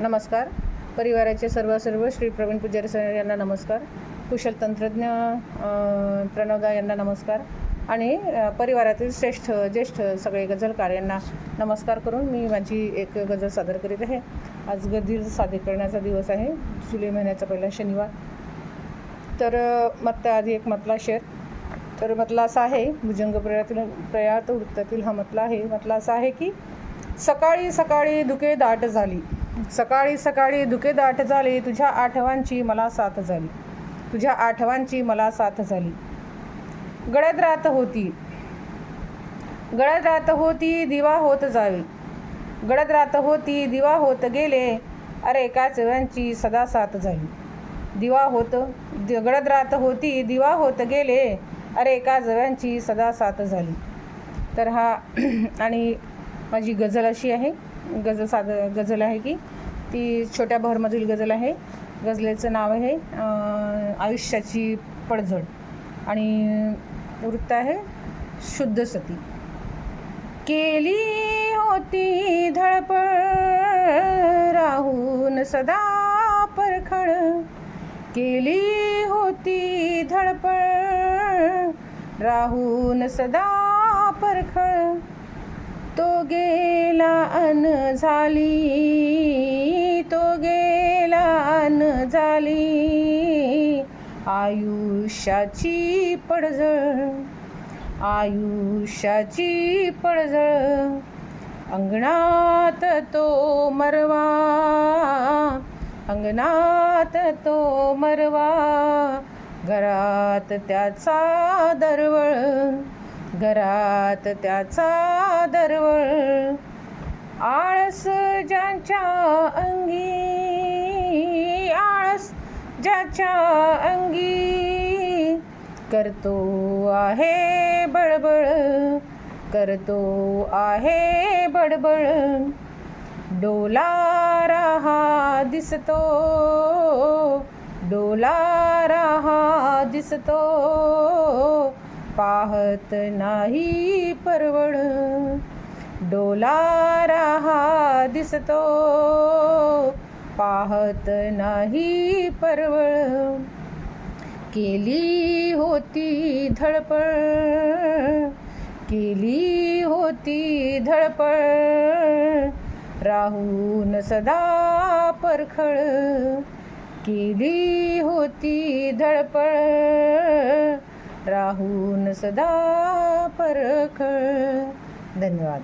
नमस्कार. परिवाराचे सर्व सर्व श्री प्रवीण पुजारी सर यांना नमस्कार. कुशल तंत्रज्ञ प्रणवदा यांना नमस्कार. आणि परिवारातील श्रेष्ठ ज्येष्ठ सगळे गझलकार यांना नमस्कार करून मी माझी एक गझल सादर करीत आहे. आज गझल सादर करण्याचा दिवस आहे. जुलै महिन्याचा पहिला शनिवार. तर अ, मत्ता आधी एक मतला शेर. तर मतला असा आहे भुजंग प्रयातील प्रयात वृत्तातील हा मतला आहे. मतला असा आहे की सकाळी सकाळी दुखे दाट झाली. सकाळी सकाळी दुखे दाट झाली तुझ्या आठवांची मला साथ झाली. तुझ्या आठवांची मला साथ झाली. गळ्यात रात होती. गळ्यात रात होती दिवा होत जावे. गळत रात होती दिवा होत गेले. अरे काचव्यांची सदा साथ झाली. दिवा होत गळत गडद रात होती दिवा होत गेले. अरे काजव्यांची सदा साथ झाली. तर हा आणि माझी गझल अशी आहे. गझल साध गझल आहे की ती छोट्या भरमधील गझल आहे. गझलेचं नाव आहे आयुष्याची पडझड. आणि वृत्त आहे शुद्ध सती. केली होती धडपड राहून सदा परखड. केली होती धडपड राहून सदा परखड. तो गेला अन झाली तो गेला अन झाली. आयुष्याची पडझळ आयुष्याची पडझळ अंगणात तो मरवा अंगणात तो मरवा घरात त्याचा दरवळ. घरात त्याचा दरवळ आळस ज्याच्या अंगी आळस ज्याच्या अंगी करतो आहे बळबळ करतो आहे बडबड डोलारा हा दिसतो डोलारा हा दिसतो पाहत नाही परवड. डोलारा हा दिसतो. पाहत नाही परवळ केली होती धडपड. केली होती धडपड. राहून सदा परखळ केली होती धडपड. राहून सदा परखळ धन्यवाद.